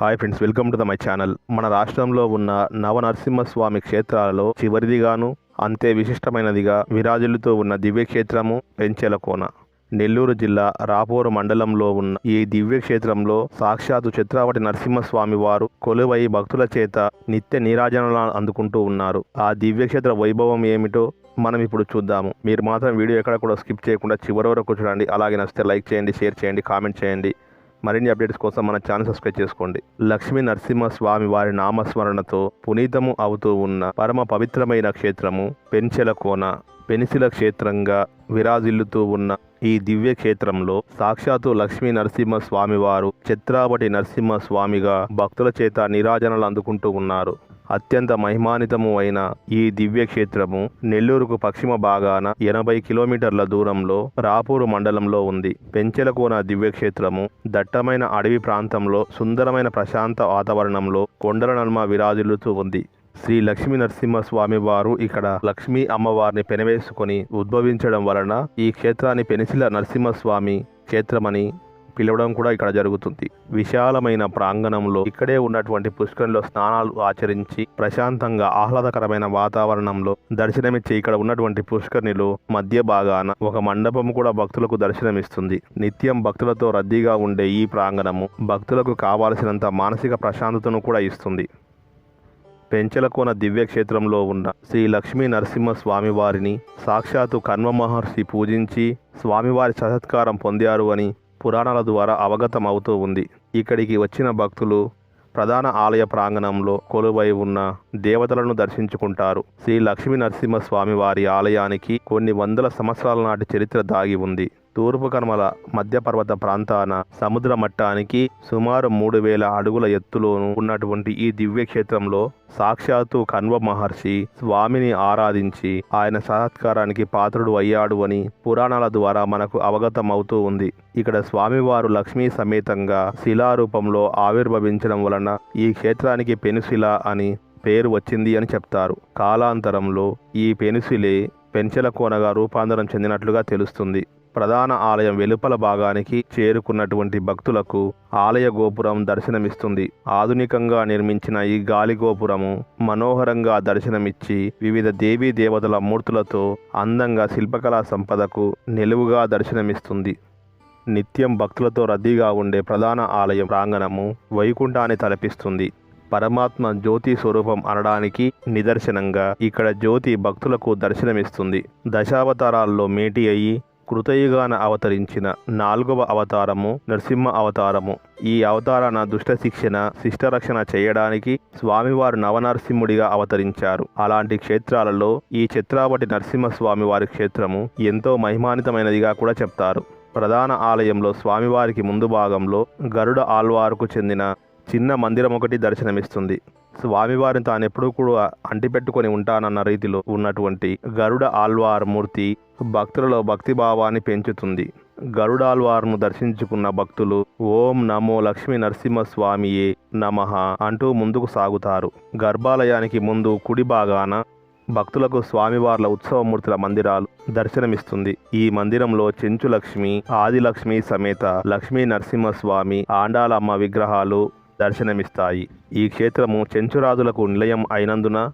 Hi friends welcome to the my channel మన రాష్ట్రంలో ఉన్న నవనరసింహస్వామి క్షేత్రాలలో చివరిదిగాను అంతే విశిష్టమైనదిగా విరాజులతో ఉన్న దివ్యక్షేత్రము పెంచెలకోన. నెల్లూరు జిల్లా రాపూరు మండలంలో ఉన్న ఈ దివ్యక్షేత్రంలో సాక్షాత్తు చిత్రావటి నరసింహస్వామి వారు కొలువై భక్తుల చేత నిత్య నీరాజనాలు అందుకుంటూ ఉన్నారు. ఆ దివ్యక్షేత్ర వైభవం ఏమిటో మనం ఇప్పుడు చూద్దాము. మీరు మాత్రం వీడియో ఎక్కడ కూడా స్కిప్ చేయకుండా చివరి వరకు చూడండి. అలాగే నచ్చితే లైక్ చేయండి షేర్ చేయండి కామెంట్ చేయండి. మరిన్ని అప్డేట్స్ కోసం మన ఛానల్ సబ్స్క్రైబ్ చేసుకోండి. లక్ష్మీ నరసింహస్వామి వారి నామస్మరణతో పునీతము అవుతూ ఉన్న పరమ పవిత్రమైన క్షేత్రము పెంచెల కోన పెనిసిల క్షేత్రంగా విరాజిల్లుతూ ఉన్న ఈ దివ్య క్షేత్రంలో సాక్షాత్తు లక్ష్మీ నరసింహ స్వామివారు చిత్రావటి నరసింహ స్వామిగా భక్తుల చేత నిరాజనలు అందుకుంటూ ఉన్నారు. అత్యంత మహిమానితము అయిన ఈ దివ్య క్షేత్రము నెల్లూరుకు పశ్చిమ భాగాన ఎనభై కిలోమీటర్ల దూరంలో రాపూరు మండలంలో ఉంది. పెంచెలకోన దివ్యక్షేత్రము దట్టమైన అడవి ప్రాంతంలో సుందరమైన ప్రశాంత వాతావరణంలో కొండల నల్మ విరాజిల్లుతూ ఉంది. శ్రీ లక్ష్మీ నరసింహస్వామి వారు ఇక్కడ లక్ష్మీ అమ్మవారిని పెనవేసుకొని ఉద్భవించడం వలన ఈ క్షేత్రాన్ని పెనిసిల నరసింహస్వామి క్షేత్రమని పిలవడం కూడా ఇక్కడ జరుగుతుంది. విశాలమైన ప్రాంగణంలో ఇక్కడే ఉన్నటువంటి పుష్కరంలో స్నానాలు ఆచరించి ప్రశాంతంగా ఆహ్లాదకరమైన వాతావరణంలో దర్శనమిచ్చే ఇక్కడ ఉన్నటువంటి పుష్కరిణిలో మధ్య భాగాన ఒక మండపం కూడా భక్తులకు దర్శనమిస్తుంది. నిత్యం భక్తులతో రద్దీగా ఉండే ఈ ప్రాంగణము భక్తులకు కావాల్సినంత మానసిక ప్రశాంతతను కూడా ఇస్తుంది. పెంచలకోన దివ్యక్షేత్రంలో ఉన్న శ్రీ లక్ష్మీ నరసింహ స్వామివారిని సాక్షాత్తు కన్వ మహర్షి పూజించి స్వామివారి సహత్కారం పొందారు అని పురాణాల ద్వారా అవగతం అవుతూ ఉంది. ఇక్కడికి వచ్చిన భక్తులు ప్రధాన ఆలయ ప్రాంగణంలో కొలువై ఉన్న దేవతలను దర్శించుకుంటారు. శ్రీ లక్ష్మీ నరసింహస్వామి వారి ఆలయానికి కొన్ని వందల సంవత్సరాల నాటి చరిత్ర దాగి ఉంది. తూర్పు కనుమల మధ్య పర్వత ప్రాంతాన సముద్ర మట్టానికి సుమారు మూడు వేల అడుగుల ఎత్తులోను ఉన్నటువంటి ఈ దివ్య క్షేత్రంలో సాక్షాత్తు కన్వ మహర్షి స్వామిని ఆరాధించి ఆయన సహత్కారానికి పాత్రుడు అయ్యాడు అని పురాణాల ద్వారా మనకు అవగతం అవుతూ ఉంది. ఇక్కడ స్వామివారు లక్ష్మీ సమేతంగా శిలారూపంలో ఆవిర్భవించడం వలన ఈ క్షేత్రానికి పెనుశిల అని పేరు వచ్చింది అని చెప్తారు. కాలాంతరంలో ఈ పెనుశిలే పెంచెల కోనగా రూపాంతరం చెందినట్లుగా తెలుస్తుంది. ప్రధాన ఆలయం వెలుపల భాగానికి చేరుకున్నటువంటి భక్తులకు ఆలయ గోపురం దర్శనమిస్తుంది. ఆధునికంగా నిర్మించిన ఈ గాలి గోపురము మనోహరంగా దర్శనమిచ్చి వివిధ దేవీ దేవతల మూర్తులతో అందంగా శిల్పకళా సంపదకు నిలువుగా దర్శనమిస్తుంది. నిత్యం భక్తులతో రద్దీగా ఉండే ప్రధాన ఆలయం ప్రాంగణము వైకుంఠాన్ని తలపిస్తుంది. పరమాత్మ జ్యోతి స్వరూపం అనడానికి నిదర్శనంగా ఇక్కడ జ్యోతి భక్తులకు దర్శనమిస్తుంది. దశావతారాల్లో మేటి అయి కృతయుగాన అవతరించిన నాలుగవ అవతారము నరసింహ అవతారము. ఈ అవతారాన దుష్ట శిక్షణ శిష్టరక్షణ చేయడానికి స్వామివారు నవనరసింహుడిగా అవతరించారు. అలాంటి క్షేత్రాలలో ఈ చిత్రావటి నరసింహస్వామి వారి క్షేత్రము ఎంతో మహిమానితమైనదిగా కూడా చెప్తారు. ప్రధాన ఆలయంలో స్వామివారికి ముందు భాగంలో గరుడ ఆల్వారుకు చెందిన చిన్న మందిరం ఒకటి దర్శనమిస్తుంది. స్వామివారిని తానెప్పుడూ కూడా అంటిపెట్టుకొని ఉంటానన్న రీతిలో ఉన్నటువంటి గరుడ ఆల్వార్ మూర్తి భక్తులలో భక్తిభావాన్ని పెంచుతుంది. గరుడాల్వార్ను దర్శించుకున్న భక్తులు ఓం నమో లక్ష్మీ నరసింహస్వామియే నమ అంటూ ముందుకు సాగుతారు. గర్భాలయానికి ముందు కుడి భాగాన భక్తులకు స్వామివార్ల ఉత్సవమూర్తుల మందిరాలు దర్శనమిస్తుంది. ఈ మందిరంలో చెంచు లక్ష్మి ఆదిలక్ష్మి సమేత లక్ష్మీ నరసింహస్వామి ఆండాలమ్మ విగ్రహాలు దర్శనమిస్తాయి. ఈ క్షేత్రము చెంచురాజులకు నిలయం అయినందున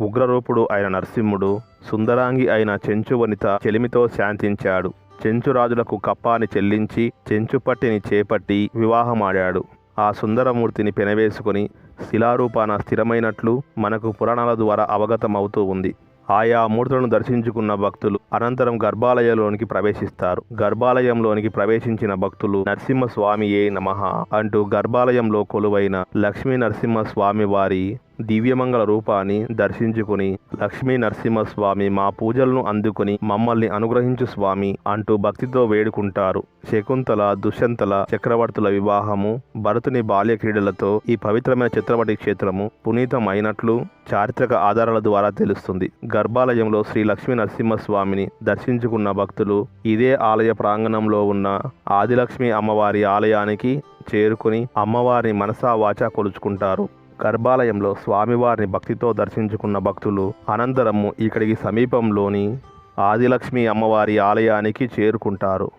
ఉగ్రరూపుడు అయిన నరసింహుడు సుందరాంగి అయిన చెంచు వనిత చెలిమితో శాంతించాడు. చెంచురాజులకు కప్పాని చెల్లించి చెంచుపట్టిని చేపట్టి వివాహమాడాడు. ఆ సుందరమూర్తిని పెనవేసుకొని శిలారూపాన స్థిరమైనట్లు మనకు పురాణాల ద్వారా అవగతం అవుతూ ఉంది. ఆయా మూర్తులను దర్శించుకున్న భక్తులు అనంతరం గర్భాలయంలోనికి ప్రవేశిస్తారు. గర్భాలయంలోనికి ప్రవేశించిన భక్తులు నరసింహస్వామియే నమః అంటూ గర్భాలయంలో కొలువైన లక్ష్మీ నరసింహస్వామి వారి దివ్యమంగళ రూపాన్ని దర్శించుకుని లక్ష్మీ నరసింహస్వామి మా పూజలను అందుకుని మమ్మల్ని అనుగ్రహించు స్వామి అంటూ భక్తితో వేడుకుంటారు. శకుంతల దుష్యంతల చక్రవర్తుల వివాహము భరతుని బాల్య క్రీడలతో ఈ పవిత్రమైన చిత్రపటి క్షేత్రము పునీతం అయినట్లు చారిత్రక ఆధారాల ద్వారా తెలుస్తుంది. గర్భాలయంలో శ్రీ లక్ష్మీ నరసింహస్వామిని దర్శించుకున్న భక్తులు ఇదే ఆలయ ప్రాంగణంలో ఉన్న ఆదిలక్ష్మి అమ్మవారి ఆలయానికి చేరుకుని అమ్మవారిని మనసా వాచా కొలుచుకుంటారు. గర్భాలయంలో స్వామివారిని భక్తితో దర్శించుకున్న భక్తులు అనంతరము ఇక్కడికి సమీపంలోని ఆదిలక్ష్మి అమ్మవారి ఆలయానికి చేరుకుంటారు.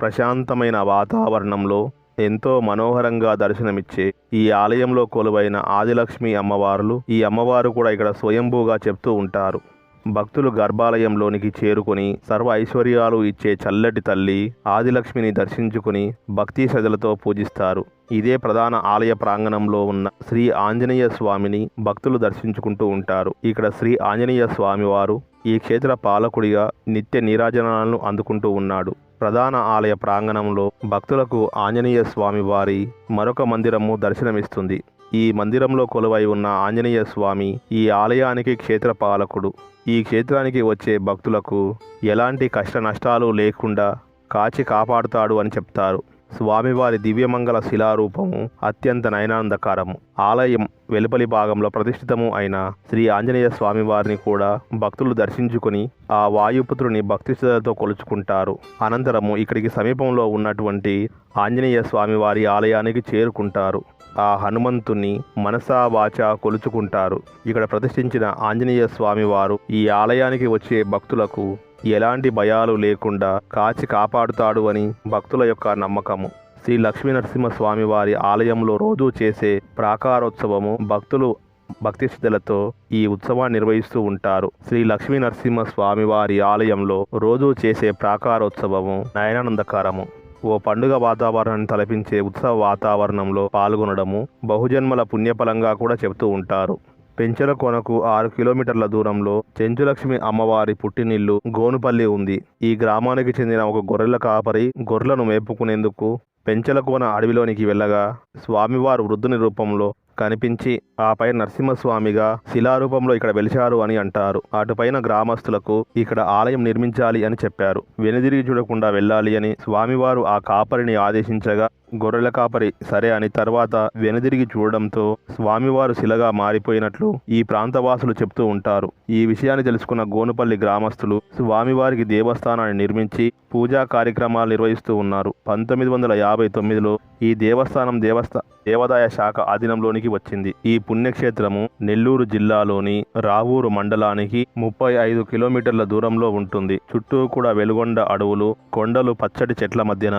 ప్రశాంతమైన వాతావరణంలో ఎంతో మనోహరంగా దర్శనమిచ్చే ఈ ఆలయంలో కొలువైన ఆదిలక్ష్మి అమ్మవారులు ఈ అమ్మవారు కూడా ఇక్కడ స్వయంభూగా చెప్తూ ఉంటారు. భక్తులు గర్భాలయంలోనికి చేరుకుని సర్వ ఐశ్వర్యాలు ఇచ్చే చల్లటి తల్లి ఆదిలక్ష్మిని దర్శించుకుని భక్తి శ్రద్ధలతో పూజిస్తారు. ఇదే ప్రధాన ఆలయ ప్రాంగణంలో ఉన్న శ్రీ ఆంజనేయ స్వామిని భక్తులు దర్శించుకుంటూ ఉంటారు. ఇక్కడ శ్రీ ఆంజనేయ స్వామి వారు ఈ క్షేత్ర పాలకుడిగా నిత్య నీరాజనాలను అందుకుంటూ ఉన్నాడు. ప్రధాన ఆలయ ప్రాంగణంలో భక్తులకు ఆంజనేయ స్వామి వారి మరొక మందిరము దర్శనమిస్తుంది. ఈ మందిరంలో కొలువై ఉన్న ఆంజనేయ స్వామి ఈ ఆలయానికి క్షేత్ర పాలకుడు. ఈ క్షేత్రానికి వచ్చే భక్తులకు ఎలాంటి కష్ట నష్టాలు లేకుండా కాచి కాపాడుతాడు అని చెప్తారు. స్వామివారి దివ్యమంగళ శిలారూపము అత్యంత నయనానందకరము ఆలయం వెలుపలి భాగంలో ప్రతిష్ఠితము అయిన శ్రీ ఆంజనేయ స్వామి వారిని కూడా భక్తులు దర్శించుకుని ఆ వాయుపుత్రుని భక్తి కొలుచుకుంటారు. అనంతరము ఇక్కడికి సమీపంలో ఉన్నటువంటి ఆంజనేయ స్వామి వారి ఆలయానికి చేరుకుంటారు. ఆ హనుమంతుని మనసా వాచ కొలుచుకుంటారు. ఇక్కడ ప్రతిష్ఠించిన ఆంజనేయ స్వామి వారు ఈ ఆలయానికి వచ్చే భక్తులకు ఎలాంటి భయాలు లేకుండా కాచి కాపాడుతాడు అని భక్తుల యొక్క నమ్మకము. శ్రీ లక్ష్మీ నరసింహస్వామి వారి ఆలయంలో రోజు చేసే ప్రాకారోత్సవము భక్తులు భక్తి శ్రద్ధలతో ఈ ఉత్సవాన్ని నిర్వహిస్తూ ఉంటారు. శ్రీ లక్ష్మీ నరసింహ స్వామి వారి ఆలయంలో రోజు చేసే ప్రాకారోత్సవము నయనానందకరము. ఓ పండుగ వాతావరణాన్ని తలపించే ఉత్సవ వాతావరణంలో పాల్గొనడము బహుజన్మల పుణ్యఫలంగా కూడా చెబుతూ ఉంటారు. పెంచల కొనకు ఆరు కిలోమీటర్ల దూరంలో చెంచులక్ష్మి అమ్మవారి పుట్టినిల్లు గోనుపల్లి ఉంది. ఈ గ్రామానికి చెందిన ఒక గొర్రెల కాపరి గొర్రెలను మేపుకునేందుకు పెంచలకోన అడవిలోనికి వెళ్ళగా స్వామివారు వృద్ధుని రూపంలో కనిపించి ఆపై నరసింహస్వామిగా శిలారూపంలో ఇక్కడ వెలిచారు అని అంటారు. అటుపైన గ్రామస్తులకు ఇక్కడ ఆలయం నిర్మించాలి అని చెప్పారు. వెనుదిరిగి చూడకుండా వెళ్ళాలి అని స్వామివారు ఆ కాపరిని ఆదేశించగా గొర్రెల కాపరి. సరే అని తర్వాత వెనుదిరిగి చూడడంతో స్వామివారు శిలగా మారిపోయినట్లు ఈ ప్రాంతవాసులు చెప్తూ ఉంటారు. ఈ విషయాన్ని తెలుసుకున్న గోనుపల్లి గ్రామస్తులు స్వామివారికి దేవస్థానాన్ని నిర్మించి పూజా కార్యక్రమాలు నిర్వహిస్తూ ఉన్నారు. పంతొమ్మిది వందల యాభై తొమ్మిదిలో ఈ దేవస్థానం దేవస్థా దేవాదాయ శాఖ ఆధీనంలోనికి వచ్చింది. ఈ పుణ్యక్షేత్రము నెల్లూరు జిల్లాలోని రావూరు మండలానికి ముప్పై ఐదు కిలోమీటర్ల దూరంలో ఉంటుంది. చుట్టూ కూడా వెలుగొండ అడవులు కొండలు పచ్చటి చెట్ల మధ్యన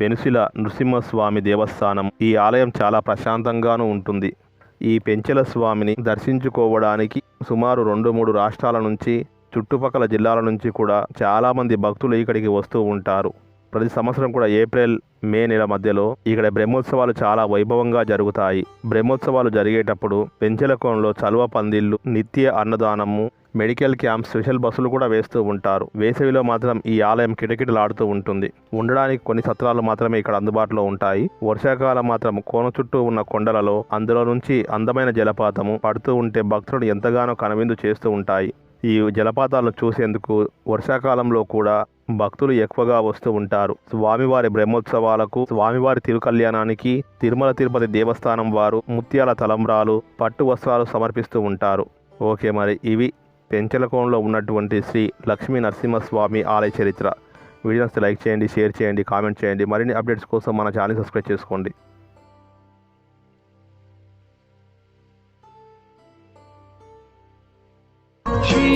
పెనుసిల నృసింహస్వామి దేవస్థానం ఈ ఆలయం చాలా ప్రశాంతంగానూ ఉంటుంది. ఈ పెంచెల స్వామిని దర్శించుకోవడానికి సుమారు రెండు మూడు రాష్ట్రాల నుంచి చుట్టుపక్కల జిల్లాల నుంచి కూడా చాలామంది భక్తులు ఇక్కడికి వస్తూ ఉంటారు. ప్రతి సంవత్సరం కూడా ఏప్రిల్ మే నెల మధ్యలో ఇక్కడ బ్రహ్మోత్సవాలు చాలా వైభవంగా జరుగుతాయి. బ్రహ్మోత్సవాలు జరిగేటప్పుడు పెంచలకోణంలో చలువ పందిళ్ళు నిత్య అన్నదానము మెడికల్ క్యాంప్ స్పెషల్ బస్సులు కూడా వేస్తూ ఉంటారు. వేసవిలో మాత్రం ఈ ఆలయం కిటకిటలాడుతూ ఉంటుంది. ఉండడానికి కొన్ని సత్రాలు మాత్రమే ఇక్కడ అందుబాటులో ఉంటాయి. వర్షాకాలం మాత్రం కోన చుట్టూ ఉన్న కొండలలో అందులో నుంచి అందమైన జలపాతము పడుతూ ఉంటే భక్తులను ఎంతగానో కనువిందు చేస్తూ ఉంటాయి. ఈ జలపాతాలను చూసేందుకు వర్షాకాలంలో కూడా భక్తులు ఎక్కువగా వస్తూ ఉంటారు. స్వామివారి బ్రహ్మోత్సవాలకు స్వామివారి తిరుకల్యాణానికి తిరుమల తిరుపతి దేవస్థానం వారు ముత్యాల తలంబ్రాలు పట్టు వస్త్రాలు సమర్పిస్తూ ఉంటారు. ఓకే మరి ఇవి పెంచలకోణలో ఉన్నటువంటి శ్రీ లక్ష్మీ నరసింహస్వామి ఆలయ చరిత్ర. వీడియోస్ లైక్ చేయండి షేర్ చేయండి కామెంట్ చేయండి. మరిన్ని అప్డేట్స్ కోసం మన ఛానల్ సబ్స్క్రైబ్ చేసుకోండి. శ్రీ